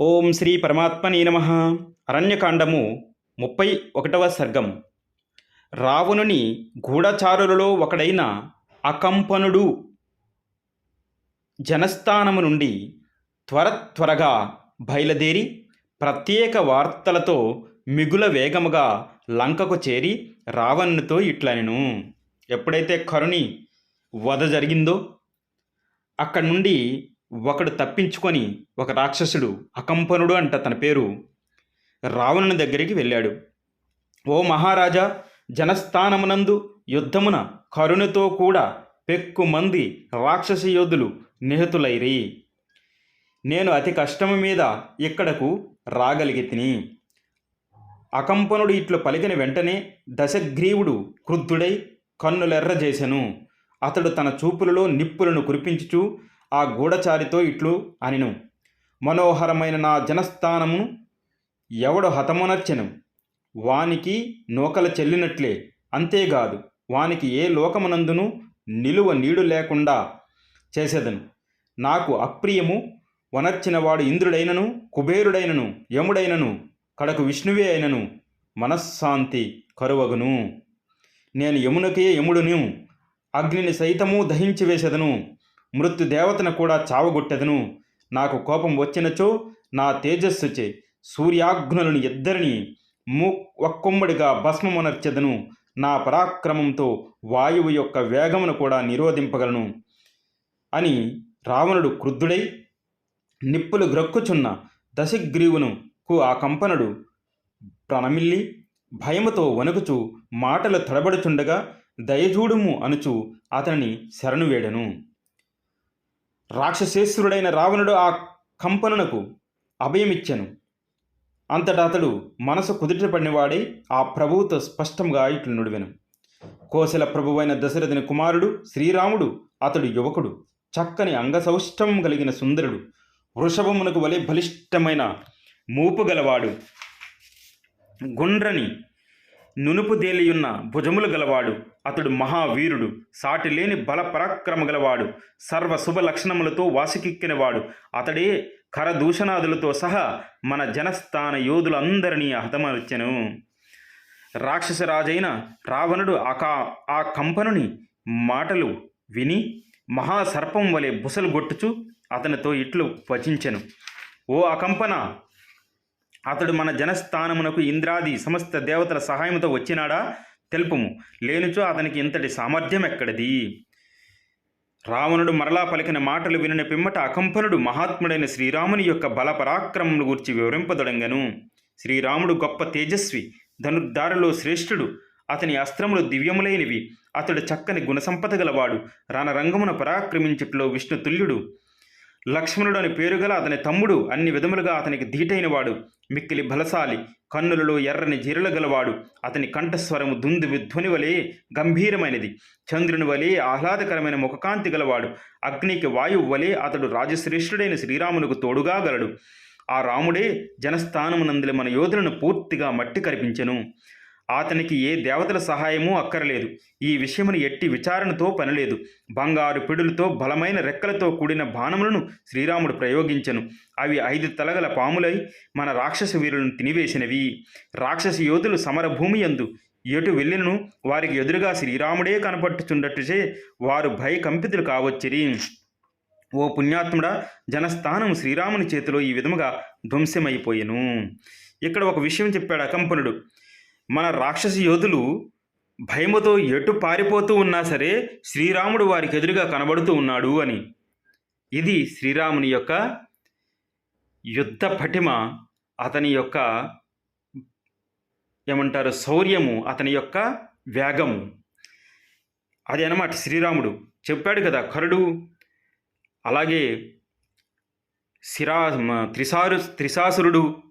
ఓం శ్రీ పరమాత్మనే నమ. అరణ్యకాండము ముప్పై ఒకటవ సర్గం. రావణుని గూఢచారులలో ఒకడైన అకంపనుడు జనస్థానము నుండి త్వర త్వరగా బయలుదేరి ప్రత్యేక వార్తలతో మిగుల వేగముగా లంకకు చేరి రావణునితో ఇట్లనెను. ఎప్పుడైతే కరుణి వధ జరిగిందో అక్కడి నుండి ఒకడు తప్పించుకొని ఒక రాక్షసుడు అకంపనుడు అంట తన పేరు రావణుని దగ్గరికి వెళ్ళాడు. ఓ మహారాజా జనస్థానమునందు యుద్ధమున కరుణతో కూడా పెక్కు మంది రాక్షస యోధులు నిహతులైరి. నేను అతి కష్టము మీద ఇక్కడకు రాగలిగితిని. అకంపనుడు ఇట్లు పలికిన వెంటనే దశగ్రీవుడు క్రుద్ధుడై కన్నులెర్రజేసెను. అతడు తన చూపులలో నిప్పులను కురిపించుచు ఆ గూఢచారితో ఇట్లు అనిను. మనోహరమైన నా జనస్థానమును ఎవడు హతమునర్చెను? వానికి నూకల చెల్లినట్లే. అంతేకాదు వానికి ఏ లోకమునందును నిలువ నీడు లేకుండా చేసేదను. నాకు అప్రియము వనర్చినవాడు ఇంద్రుడైనను కుబేరుడైనను యముడైనను కడకు విష్ణువే అయినను మనశ్శాంతి కరువగును. నేను యమునకే యముడును అగ్నిని సైతము దహించి వేసెదను. మృత్యుదేవతను కూడా చావగొట్టెదను. నాకు కోపం వచ్చినచో నా తేజస్సుచే సూర్యాగ్నులను ఇద్దరిని మూ ఒక్కొమ్మడిగా భస్మమునర్చెదను. నా పరాక్రమంతో వాయువు యొక్క వేగమును కూడా నిరోధింపగలను అని రావణుడు క్రుద్ధుడై నిప్పులు గ్రక్కుచున్న దశగ్రీవును కు ఆ కంపనుడు ప్రణమిల్లి భయముతో వణుకుచు మాటలు తడబడుచుండగా దయజూడుము అనుచు అతనిని శరణు వేడెను. రాక్షసేశ్వరుడైన రావణుడు ఆ కంపనునకు అభయమిచ్చెను. అంతటా అతడు మనసు కుదుటపడినవాడై ఆ ప్రభువుతో స్పష్టంగా ఇట్లు నుడివెను. కోశల ప్రభువైన దశరథుని కుమారుడు శ్రీరాముడు అతడు యువకుడు చక్కని అంగసౌష్టం కలిగిన సుందరుడు వృషభమునకు వలె బలిష్టమైన మూపు గలవాడు గుండ్రని నునుపు దేలియున్న భుజములు గలవాడు. అతడు మహావీరుడు. సాటి లేని బల పరాక్రమ గలవాడు. సర్వ శుభ లక్షణములతో వాసికెక్కినవాడు. అతడే కరదూషణాదులతో సహా మన జనస్థాన యోధులందరినీ హతమర్చెను. రాక్షసరాజైన రావణుడు ఆకా ఆ కంపనుని మాటలు విని మహాసర్పం వలె బుసలు గొట్టుచు అతనితో ఇట్లు వచించెను. ఓ అకంపన! అతడు మన జనస్థానమునకు ఇంద్రాది సమస్త దేవతల సహాయంతో వచ్చినాడా? తెలుపుము. లేనిచో అతనికి ఇంతటి సామర్థ్యం ఎక్కడిది? రావణుడు మరలా పలికిన మాటలు వినిన పిమ్మట అకంపనుడు మహాత్ముడైన శ్రీరాముని యొక్క బల పరాక్రమములు గూర్చి వివరింపదొడంగను. శ్రీరాముడు గొప్ప తేజస్వి ధనుర్ధారులో శ్రేష్ఠుడు అతని అస్త్రములు దివ్యములైనవి. అతడు చక్కని గుణసంపద గలవాడు రణరంగమున పరాక్రమించుట్లో విష్ణు తుల్యుడు లక్ష్మణుడు అని పేరుగల అతని తమ్ముడు అన్ని విధములుగా అతనికి ధీటైనవాడు మిక్కిలి బలశాలి కన్నులలో ఎర్రని జీరలు గలవాడు. అతని కంఠస్వరము దుందు ధ్వని వలె గంభీరమైనది. చంద్రుని వలె ఆహ్లాదకరమైన ముఖకాంతి గలవాడు. అగ్నికి వాయువు వలె అతడు రాజశ్రేష్ఠుడైన శ్రీరామునకు తోడుగా గలడు. ఆ రాముడే జనస్థానమునందుల మన యోధులను పూర్తిగా మట్టి కరిపించెను. అతనికి ఏ దేవతల సహాయమూ అక్కరలేదు. ఈ విషయమును ఎట్టి విచారణతో పనిలేదు. బంగారు పిడులతో బలమైన రెక్కలతో కూడిన బాణములను శ్రీరాముడు ప్రయోగించెను. అవి ఐదు తలగల పాములై మన రాక్షస వీరులను తినివేసినవి. రాక్షస యోధులు సమరభూమి యందు ఎటు వెళ్ళినను వారికి ఎదురుగా శ్రీరాముడే కనపట్టుచుండట్టుచే వారు భయకంపితులు కావచ్చిరి. ఓ పుణ్యాత్ముడా జనస్థానం శ్రీరాముని చేతిలో ఈ విధముగా ధ్వంసమైపోయెను. ఇక్కడ ఒక విషయం చెప్పాడు అకంపనుడు. మన రాక్షస యోధులు భయముతో ఎటు పారిపోతూ ఉన్నా సరే శ్రీరాముడు వారికి ఎదురుగా కనబడుతూ ఉన్నాడు అని. ఇది శ్రీరాముని యొక్క యుద్ధ పటిమ అతని యొక్క ఏమంటారు శౌర్యము అతని యొక్క వేగము అది అనమాట శ్రీరాముడు. చెప్పాడు కదా కరుడు అలాగే శిరా త్రిసారు త్రిశాసురుడు.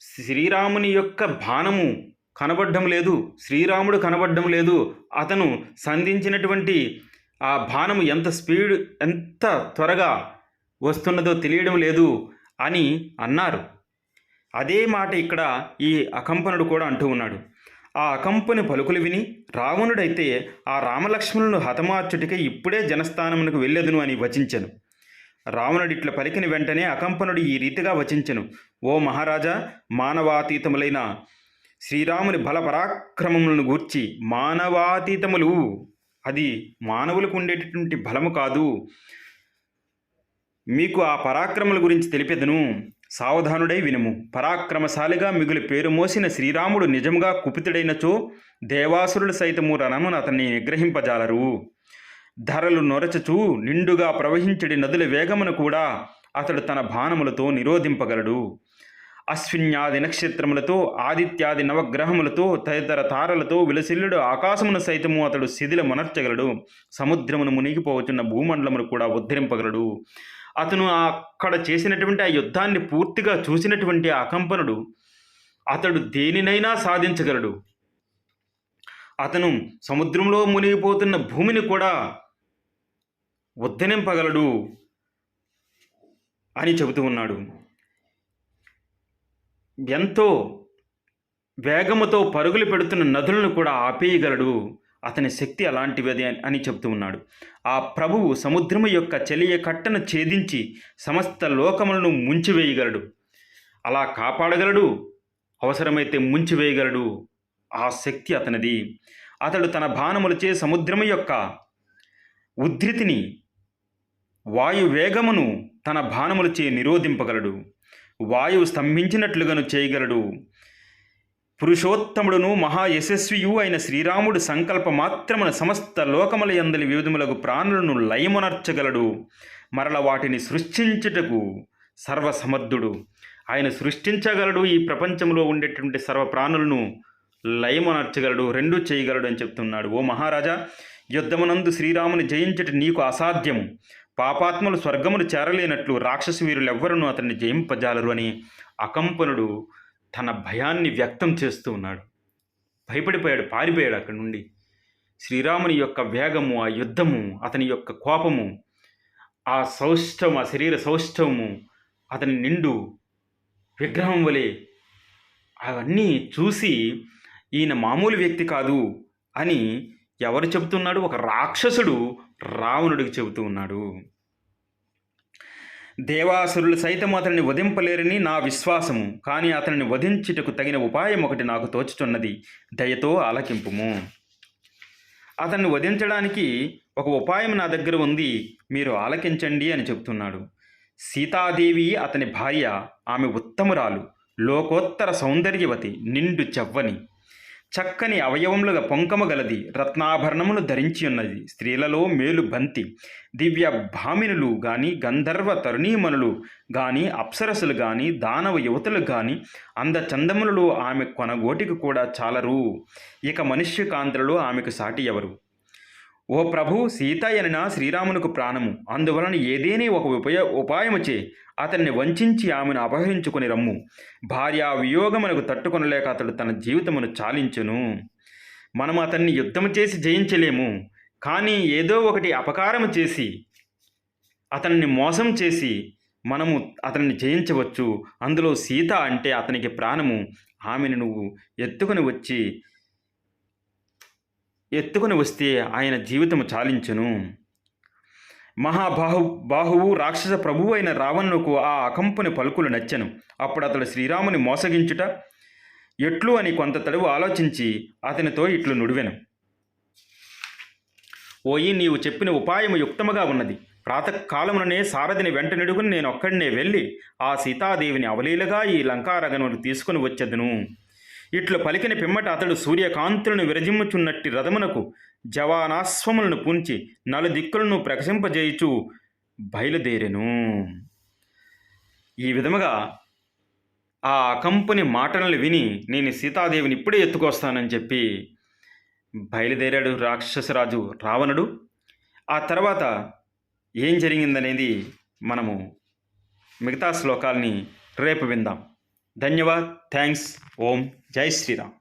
శ్రీరాముని యొక్క బాణము కనబడ్డం లేదు శ్రీరాముడు కనబడ్డం లేదు. అతను సంధించినటువంటి ఆ బాణము ఎంత స్పీడ్ ఎంత త్వరగా వస్తున్నదో తెలియడం లేదు అని అన్నారు. అదే మాట ఇక్కడ ఈ అకంపనుడు కూడా అంటూ ఉన్నాడు. ఆ అకంపని పలుకులు విని రావణుడైతే ఆ రామలక్ష్మణులను హతమార్చుటికే ఇప్పుడే జనస్థానమునకు వెళ్ళెదును అని వచించెను. రావణుడిట్ల పలికిన వెంటనే అకంపనుడు ఈ రీతిగా వచించెను. ఓ మహారాజా మానవాతీతములైన శ్రీరాముని బల పరాక్రమములను గూర్చి మానవాతీతములు. అది మానవులకు ఉండేటటువంటి బలము కాదు. మీకు ఆ పరాక్రముల గురించి తెలిపెదను. సావధానుడై వినుము. పరాక్రమశాలిగా మిగులు పేరు మోసిన శ్రీరాముడు నిజముగా కుపితుడైనచో దేవాసురుడు సైతము రణమును అతన్ని నిగ్రహింపజాలరు. ధరలు నొరచచూ నిండుగా ప్రవహించడి నదుల వేగమును కూడా అతడు తన బాణములతో నిరోధింపగలడు. అశ్విన్యాది నక్షత్రములతో ఆదిత్యాది నవగ్రహములతో తదితర తారలతో విలసిల్లుడు ఆకాశమును సైతము అతడు శిథిల మునర్చగలడు. సముద్రమును మునిగిపోవచ్చున్న భూమండలమును కూడా ఉద్ధరింపగలడు. అతను అక్కడ చేసినటువంటి ఆ యుద్ధాన్ని పూర్తిగా చూసినటువంటి ఆ కంపనుడు అతడు దేనినైనా సాధించగలడు. అతను సముద్రంలో మునిగిపోతున్న భూమిని కూడా ఉద్ధరింపగలడు అని చెబుతూ ఉన్నాడు. ఎంతో వేగముతో పరుగులు పెడుతున్న నదులను కూడా ఆపేయగలడు. అతని శక్తి అలాంటిది అని చెబుతూ ఉన్నాడు. ఆ ప్రభువు సముద్రము యొక్క చెలియ కట్టను ఛేదించి సమస్త లోకములను ముంచివేయగలడు. అలా కాపాడగలడు. అవసరమైతే ముంచివేయగలడు. ఆ శక్తి అతనిది. అతడు తన బాణములచే సముద్రము యొక్క ఉద్ధృతిని వాయు వేగమును తన బాణములచే నిరోధింపగలడు. వాయువు స్తంభించినట్లుగాను చేయగలడు. పురుషోత్తముడును మహాయశస్వియు అయిన శ్రీరాముడు సంకల్ప మాత్రమున సమస్త లోకముల యందలి వివిధములకు ప్రాణులను లయమునర్చగలడు. మరల వాటిని సృష్టించుటకు సర్వసమర్థుడు. ఆయన సృష్టించగలడు. ఈ ప్రపంచంలో ఉండేటువంటి సర్వ ప్రాణులను లయమునర్చగలడు. రెండు చేయగలడు అని చెప్తున్నాడు. ఓ మహారాజా యుద్ధమునందు శ్రీరాముని జయించట నీకు అసాధ్యము. పాపాత్ములు స్వర్గమును చేరలేనట్లు రాక్షసు వీరులెవ్వరూ అతన్ని జయింపజాలరు అని అకంపనుడు తన భయాన్ని వ్యక్తం చేస్తూ ఉన్నాడు. భయపడిపోయాడు పారిపోయాడు అక్కడి నుండి. శ్రీరాముని యొక్క వేగము ఆ యుద్ధము అతని యొక్క కోపము ఆ సౌష్టం ఆ శరీర సౌష్ఠవము అతని నిండు విగ్రహం వలె అవన్నీ చూసి ఈయన మామూలు వ్యక్తి కాదు అని ఎవరు చెబుతున్నాడు? ఒక రాక్షసుడు రావణుడికి చెబుతూ ఉన్నాడు. దేవాసురులు సైతం అతనిని వధింపలేరని నా విశ్వాసము. కానీ అతనిని వధించుటకు తగిన ఉపాయం ఒకటి నాకు తోచుచున్నది. దయతో ఆలకింపుము. అతన్ని వధించడానికి ఒక ఉపాయం నా దగ్గర ఉంది. మీరు ఆలకించండి అని చెబుతున్నాడు. సీతాదేవి అతని భార్య ఆమె ఉత్తమురాలు. లోకోత్తర సౌందర్యవతి నిండు చెవ్వని. చక్కని అవయవములుగా పొంకమ గలది రత్నాభరణములు ధరించి ఉన్నది. స్త్రీలలో మేలు బంతి దివ్య భామినులు గాని గంధర్వ తరుణీమణులు గాని అప్సరసులు గాని దానవ యువతులు గాని అందచందములలో ఆమె కొనగోటికి కూడా చాలరు. ఇక మనుష్య కాంతులలో ఆమెకు సాటి ఎవరు? ఓ ప్రభు సీతయ్యన శ్రీరామునకు ప్రాణము. అందువలన ఏదేని ఒక ఉపయ ఉపాయముచే అతన్ని వంచి ఆమెను అపహరించుకుని రమ్ము. భార్య వియోగమునకు తట్టుకొనలేక అతడు తన జీవితమును చాలించును. మనం అతన్ని యుద్ధము చేసి జయించలేము. కానీ ఏదో ఒకటి అపకారము చేసి అతన్ని మోసం చేసి మనము అతన్ని జయించవచ్చు. అందులో సీత అంటే అతనికి ప్రాణము. ఆమెను నువ్వు ఎత్తుకుని వచ్చి ఎత్తుకుని వస్తే ఆయన జీవితము చాలించును. మహాబాహు బాహువు రాక్షస ప్రభువు అయిన రావణుకు ఆ అకంపుని పలుకులు నచ్చను. అప్పుడు అతడు శ్రీరాముని మోసగించుట ఎట్లు అని కొంత తడువు ఆలోచించి అతనితో ఇట్లు నుడివెను. ఓయి నీవు చెప్పిన ఉపాయము యుక్తముగా ఉన్నది. ప్రాతకాలముననే సారథిని వెంట నిడుగుని నేను ఒక్కడినే వెళ్ళి ఆ సీతాదేవిని అవలీలగా ఈ లంకారగనుడు తీసుకుని వచ్చేదను. ఇట్లు పలికిన పిమ్మట అతడు సూర్యకాంతులను విరజిమ్ముచున్నట్టి రథమునకు జవానాశ్వములను పూంచి నలుదిక్కులను ప్రకశింపజేయుచు బయలుదేరెను. ఈ విధముగా ఆ కంపుని మాటలను విని నేను సీతాదేవిని ఇప్పుడే ఎత్తుకొస్తానని చెప్పి బయలుదేరాడు రాక్షసరాజు రావణుడు. ఆ తర్వాత ఏం జరిగిందనేది మనము మిగతా శ్లోకాల్ని రేపు విందాం. ధన్యవాద్. థ్యాంక్స్. ఓం. జై శ్రీరామ్.